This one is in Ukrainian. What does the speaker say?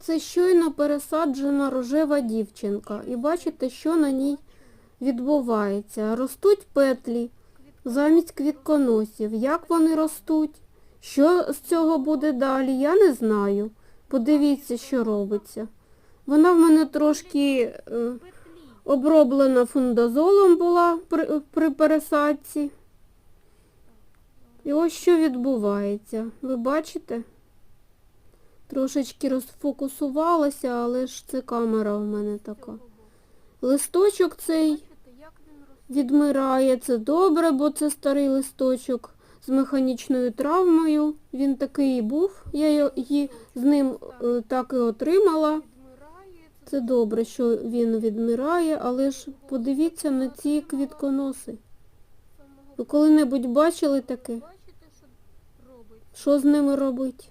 Це щойно пересаджена рожева дівчинка. І бачите, що на ній відбувається. Ростуть петлі замість квітконосів. Як вони ростуть? Що з цього буде далі, я не знаю. Подивіться, що робиться. Вона в мене трошки е, оброблена фундазолом була при, при пересадці. І ось що відбувається. Ви бачите? Трошечки розфокусувалася, але ж це камера в мене така. Листочок цей відмирає. Це добре, бо це старий листочок з механічною травмою. Він такий і був. Я її з ним е, так і отримала. Це добре, що він відмирає, але ж подивіться на ці квітконоси. Ви коли-небудь бачили таке? Що з ними робить?